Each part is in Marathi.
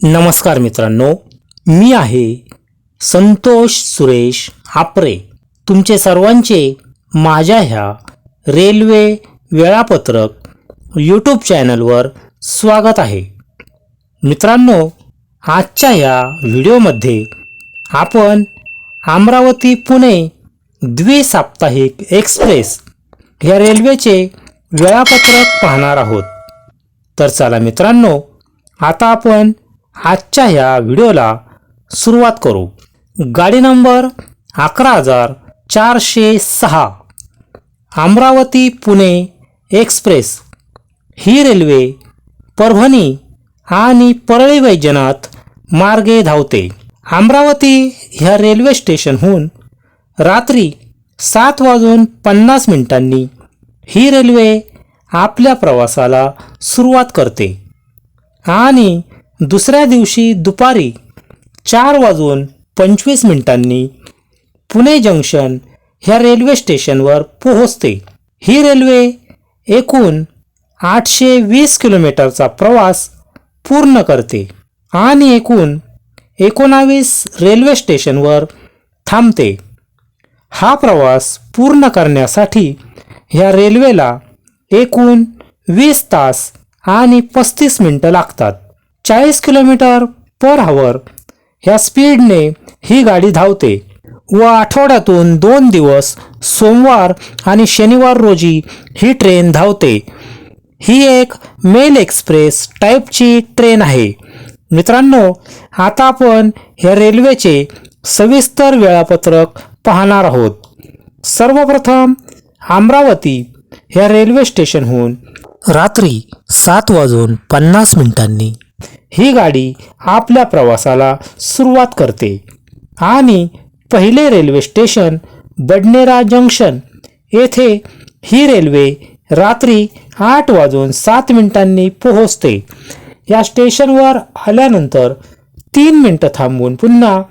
नमस्कार मित्रांनो मी आहे संतोष सुरेश आपरे तुमचे सर्वांचे माझ्या ह्या रेल्वे वेळापत्रक यूट्यूब चॅनलवर स्वागत आहे. मित्रांनो आजच्या ह्या व्हिडिओमध्ये आपण अमरावती पुणे द्विसाप्ताहिक एक्सप्रेस ह्या रेल्वेचे वेळापत्रक पाहणार आहोत. तर चला मित्रांनो आता आपण आजच्या ह्या व्हिडिओला सुरुवात करू. गाडी नंबर अकरा हजार चारशे सहा अमरावती पुणे एक्सप्रेस. ही रेल्वे परभणी आणि परळी वैजनाथ मार्गे धावते. अमरावती ह्या रेल्वे स्टेशनहून रात्री सात वाजून पन्नास मिनिटांनी ही रेल्वे आपल्या प्रवासाला सुरुवात करते. आणि दुसऱ्या दिवशी दुपारी चार वाजून पंचवीस मिनिटांनी पुणे जंक्शन ह्या रेल्वे स्टेशनवर पोहोचते. ही रेल्वे एकूण आठशे वीस किलोमीटरचा प्रवास पूर्ण करते आणि एकूण एकोणावीस रेल्वे स्टेशनवर थांबते. हा प्रवास पूर्ण करण्यासाठी ह्या रेल्वेला एकूण वीस तास आणि पस्तीस मिनटं लागतात. चाळीस किलोमीटर पर आवर ह्या स्पीडने ही गाडी धावते. व आठवड्यातून दोन दिवस सोमवार आणि शनिवार रोजी ही ट्रेन धावते. ही एक मेल एक्सप्रेस टाईपची ट्रेन आहे. मित्रांनो आता आपण ह्या रेल्वेचे सविस्तर वेळापत्रक पाहणार आहोत. सर्वप्रथम अमरावती ह्या रेल्वे स्टेशनहून रात्री सात वाजून पन्नास मिनिटांनी. ही गाडी आपल्या प्रवासाला सुरुवात करते. आणि पहिले रेल्वे स्टेशन बडनेरा जंक्शन येथे ही रेल्वे रात्री आठ वाजून सात मिनिटांनी पोहोचते. या स्टेशनवर आल्यानंतर तीन मिनिटं थांबून पुन्हा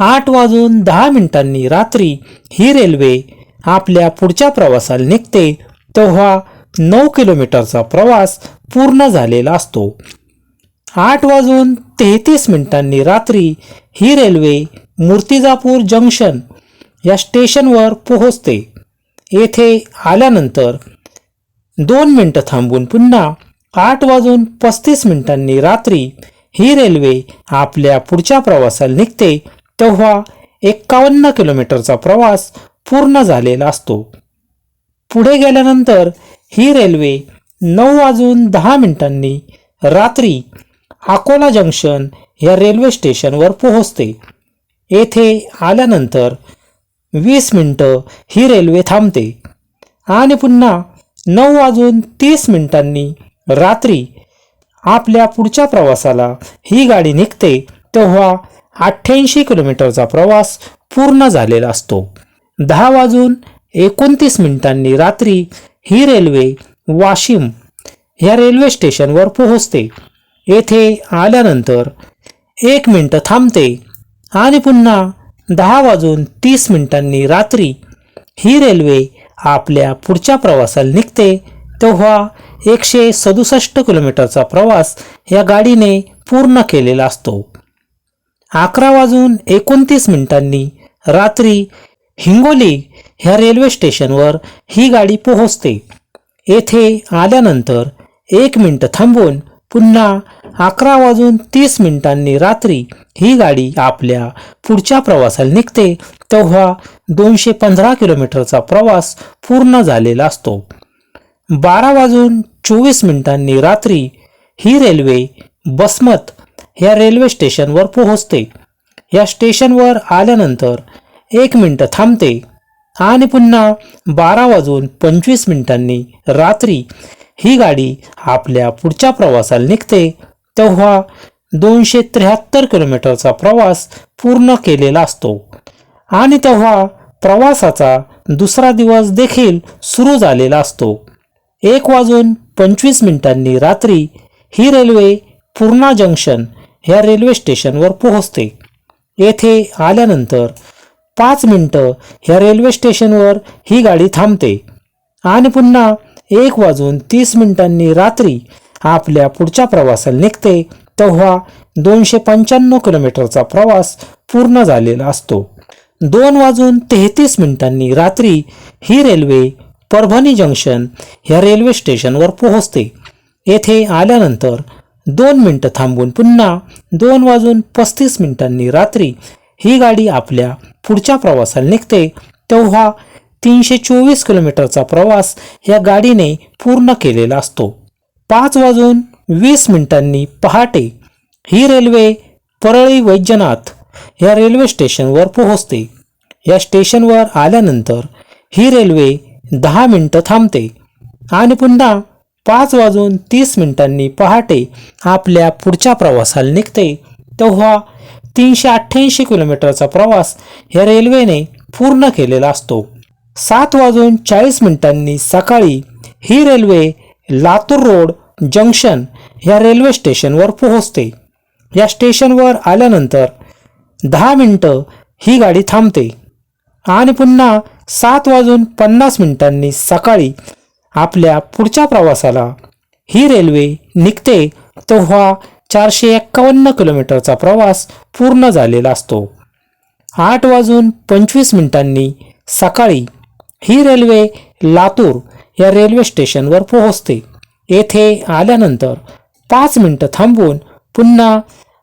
आठ वाजून दहा मिनिटांनी रात्री ही रेल्वे आपल्या पुढच्या प्रवासाला निघते तेव्हा नऊ किलोमीटरचा प्रवास पूर्ण झालेला असतो. आठ वाजून तेहतीस मिनिटांनी रात्री ही रेल्वे मूर्तिजापूर जंक्शन या स्टेशनवर पोहोचते. येथे आल्यानंतर दोन मिनटं थांबून पुन्हा आठ वाजून पस्तीस मिनिटांनी रात्री ही रेल्वे आपल्या पुढच्या प्रवासाला निघते तेव्हा एक्कावन्न किलोमीटरचा प्रवास पूर्ण झालेला असतो. पुढे गेल्यानंतर ही रेल्वे नऊ वाजून दहा मिनिटांनी रात्री अकोला जंक्शन या रेल्वे स्टेशनवर पोहोचते. येथे आल्यानंतर वीस मिनटं ही रेल्वे थांबते आणि पुन्हा नऊ वाजून तीस मिनिटांनी रात्री आपल्या पुढच्या प्रवासाला ही गाडी निघते तेव्हा अठ्ठ्याऐंशी किलोमीटरचा प्रवास पूर्ण झालेला असतो. दहा वाजून एकोणतीस मिनिटांनी रात्री ही रेल्वे वाशिम ह्या रेल्वे स्टेशनवर पोहोचते. येथे आल्यानंतर एक मिनटं थांबते आणि पुन्हा दहा वाजून तीस मिनिटांनी रात्री ही रेल्वे आपल्या पुढच्या प्रवासाला निघते. तेव्हा एकशे सदुसष्ट किलोमीटरचा प्रवास या गाडीने पूर्ण केलेला असतो. अकरा वाजून एकोणतीस मिनिटांनी रात्री हिंगोली ह्या रेल्वे स्टेशनवर ही गाडी पोहोचते. येथे आल्यानंतर एक मिनटं थांबून पुन्हा अकरा वाजून तीस मिनिटांनी रात्री ही गाडी आपल्या पुढच्या प्रवासाला निघते तेव्हा दोनशे पंधरा किलोमीटरचा प्रवास पूर्ण झालेला असतो. बारा वाजून चोवीस मिनिटांनी रात्री ही रेल्वे बसमत या रेल्वे स्टेशनवर पोहोचते. या स्टेशनवर आल्यानंतर एक मिनिट थांबते आणि पुन्हा बारा वाजून पंचवीस मिनिटांनी रात्री ही गाडी आपल्या पुढच्या प्रवासाला निघते. तेव्हा दोनशे त्र्याहत्तर किलोमीटरचा प्रवास पूर्ण केलेला असतो. आणि तेव्हा प्रवासाचा दुसरा दिवस देखील सुरू झालेला असतो. एक वाजून पंचवीस मिनिटांनी रात्री ही रेल्वे पूर्णा जंक्शन ह्या रेल्वे स्टेशनवर पोहोचते. येथे आल्यानंतर पाच मिनटं ह्या रेल्वे स्टेशनवर ही गाडी थांबते. आणि पुन्हा एक वाजून तीस मिनिटांनी रात्री आपल्या पुढच्या प्रवासाला निघते तेव्हा दोनशे पंच्याण्णव किलोमीटरचा प्रवास पूर्ण झालेला असतो. दोन वाजून तेहतीस मिनिटांनी रात्री ही रेल्वे परभणी जंक्शन ह्या रेल्वे स्टेशनवर पोहोचते. येथे आल्यानंतर दोन मिनटं थांबून पुन्हा दोन वाजून पस्तीस मिनिटांनी रात्री ही गाडी आपल्या पुढच्या प्रवासाला निघते तेव्हा तीनशे चोवीस किलोमीटरचा प्रवास या गाडीने पूर्ण केलेला असतो. पाच वाजून वीस मिनिटांनी पहाटे ही रेल्वे परळी वैद्यनाथ या रेल्वे स्टेशनवर पोहोचते. या स्टेशनवर आल्यानंतर ही रेल्वे दहा मिनटं थांबते आणि पुन्हा पाच वाजून तीस मिनिटांनी पहाटे आपल्या पुढच्या प्रवासाला निघते. तेव्हा तीनशे अठ्ठ्याऐंशी किलोमीटरचा प्रवास या रेल्वेने पूर्ण केलेला असतो. सात वाजून चाळीस मिनिटांनी सकाळी ही रेल्वे लातूर रोड जंक्शन या रेल्वे स्टेशनवर पोहोचते. या स्टेशनवर आल्यानंतर दहा मिनटं ही गाडी थांबते. आणि पुन्हा सात वाजून पन्नास मिनिटांनी सकाळी आपल्या पुढच्या प्रवासाला ही रेल्वे निघते तेव्हा चारशे एक्कावन्न किलोमीटरचा प्रवास पूर्ण झालेला असतो. आठ वाजून पंचवीस मिनिटांनी सकाळी ही रेल्वे लातूर या रेल्वे स्टेशनवर पोहोचते. येथे आल्यानंतर पाच मिनटं थांबून पुन्हा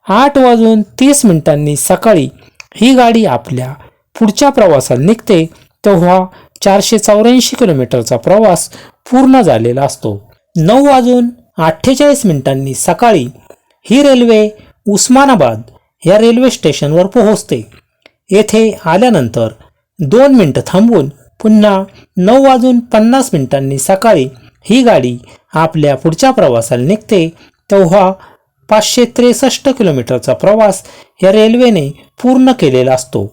आठ वाजून तीस मिनिटांनी सकाळी ही गाडी आपल्या पुढच्या प्रवासाला निघते तेव्हा चारशे चौऱ्याऐंशी किलोमीटरचा प्रवास पूर्ण झालेला असतो. नऊ वाजून अठ्ठेचाळीस मिनिटांनी सकाळी ही रेल्वे उस्मानाबाद या रेल्वे स्टेशनवर पोहोचते. येथे आल्यानंतर दोन मिनटं थांबून पुन्हा नऊ वाजून पन्नास मिनिटांनी सकाळी ही गाडी आपल्या पुढच्या प्रवासाला निघते. तेव्हा पाचशे त्रेसष्ट किलोमीटरचा प्रवास या रेल्वेने पूर्ण केलेला असतो.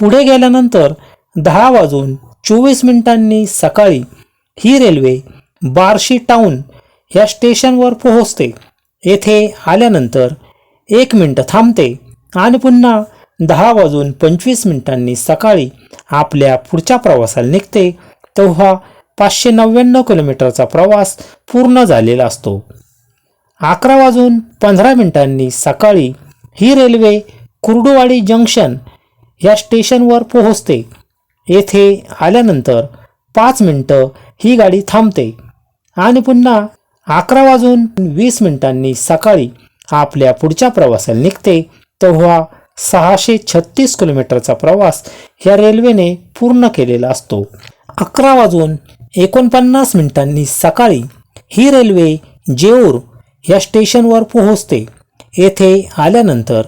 पुढे गेल्यानंतर दहा वाजून चोवीस मिनिटांनी सकाळी ही रेल्वे बार्शी टाऊन या स्टेशनवर पोहोचते. येथे आल्यानंतर एक मिनटं थांबते आणि पुन्हा दहा वाजून पंचवीस मिनिटांनी सकाळी आपल्या पुढच्या प्रवासाला निघते तेव्हा पाचशे नव्याण्णव किलोमीटरचा प्रवास पूर्ण झालेला असतो. अकरा वाजून पंधरा मिनिटांनी सकाळी ही रेल्वे कुर्डुवाडी जंक्शन या स्टेशनवर पोहोचते. येथे आल्यानंतर पाच मिनटं ही गाडी थांबते आणि पुन्हा अकरा वाजून वीस मिनिटांनी सकाळी आपल्या पुढच्या प्रवासाला निघते तेव्हा सहाशे छत्तीस किलोमीटरचा प्रवास या रेल्वेने पूर्ण केलेला असतो. अकरा वाजून एकोणपन्नास मिनिटांनी सकाळी ही रेल्वे जेऊर या स्टेशनवर पोहोचते. येथे आल्यानंतर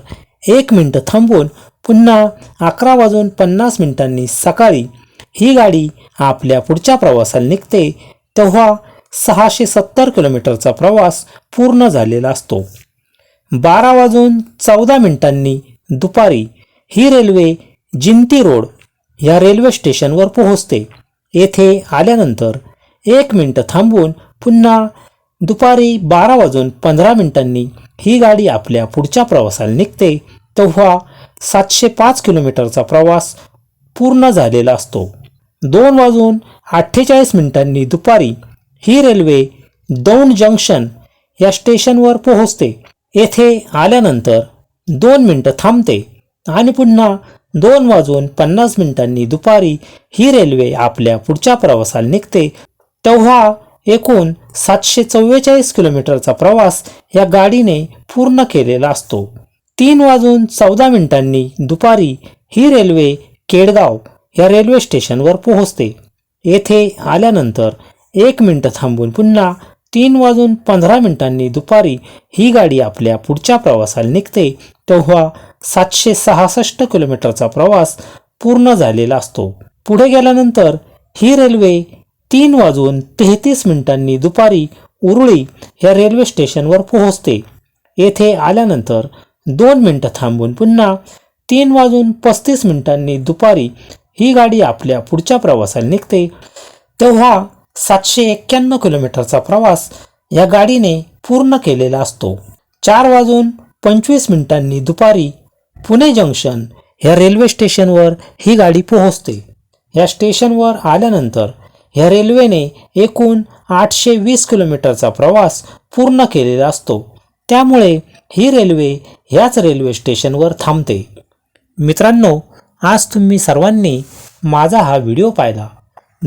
एक मिनटं थांबून पुन्हा अकरा वाजून पन्नास मिनिटांनी सकाळी ही गाडी आपल्या पुढच्या प्रवासाला निघते तेव्हा सहाशे सत्तर किलोमीटरचा प्रवास पूर्ण झालेला असतो. बारा वाजून चौदा मिनिटांनी दुपारी ही रेल्वे जिंती रोड या रेल्वे स्टेशनवर पोहोचते. येथे आल्यानंतर एक मिनटं थांबून पुन्हा दुपारी बारा वाजून पंधरा मिनिटांनी ही गाडी आपल्या पुढच्या प्रवासाला निघते तेव्हा सातशे पाच किलोमीटरचा प्रवास पूर्ण झालेला असतो. दोन वाजून अठ्ठेचाळीस मिनिटांनी दुपारी ही रेल्वे दौंड जंक्शन या स्टेशनवर पोहोचते. येथे आल्यानंतर दोन मिनटं थांबते. आणि पुन्हा दोन वाजून पन्नास मिनिटांनी दुपारी ही रेल्वे आपल्या पुढच्या प्रवासाला निघते. तेव्हा एकूण सातशे चव्वेचाळीस किलोमीटरचा प्रवास या गाडीने पूर्ण केलेला असतो. तीन वाजून चौदा मिनिटांनी दुपारी ही रेल्वे केडगाव या रेल्वे स्टेशनवर पोहोचते. येथे आल्यानंतर एक मिनटं थांबून पुन्हा तीन वाजून पंधरा मिनिटांनी दुपारी ही गाडी आपल्या पुढच्या प्रवासाला निघते. तेव्हा सातशे सहासष्ट किलोमीटरचा प्रवास पूर्ण झालेला असतो. पुढे गेल्यानंतर ही रेल्वे तीन वाजून तेहतीस मिनिटांनी दुपारी उरुळी या रेल्वे स्टेशनवर पोहोचते. येथे आल्यानंतर दोन मिनटं थांबून पुन्हा तीन वाजून पस्तीस मिनिटांनी दुपारी ही गाडी आपल्या पुढच्या प्रवासाला निघते. तेव्हा सातशे एक्क्याण्णव किलोमीटरचा प्रवास या गाडीने पूर्ण केलेला असतो. चार वाजून पंचवीस मिनिटांनी दुपारी पुणे जंक्शन ह्या रेल्वे स्टेशनवर ही गाडी पोहोचते. या स्टेशनवर आल्यानंतर ह्या रेल्वेने एकूण आठशे वीस किलोमीटरचा प्रवास पूर्ण केलेला असतो. त्यामुळे ही रेल्वे ह्याच रेल्वे स्टेशनवर थांबते. मित्रांनो आज तुम्ही सर्वांनी माझा हा व्हिडिओ पाहिला.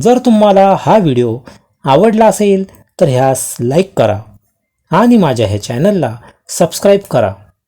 जर तुम्हाला हा व्हिडिओ आवडला असेल तर ह्यास लाईक करा आणि माझ्या ह्या चॅनलला सबस्क्राईब करा.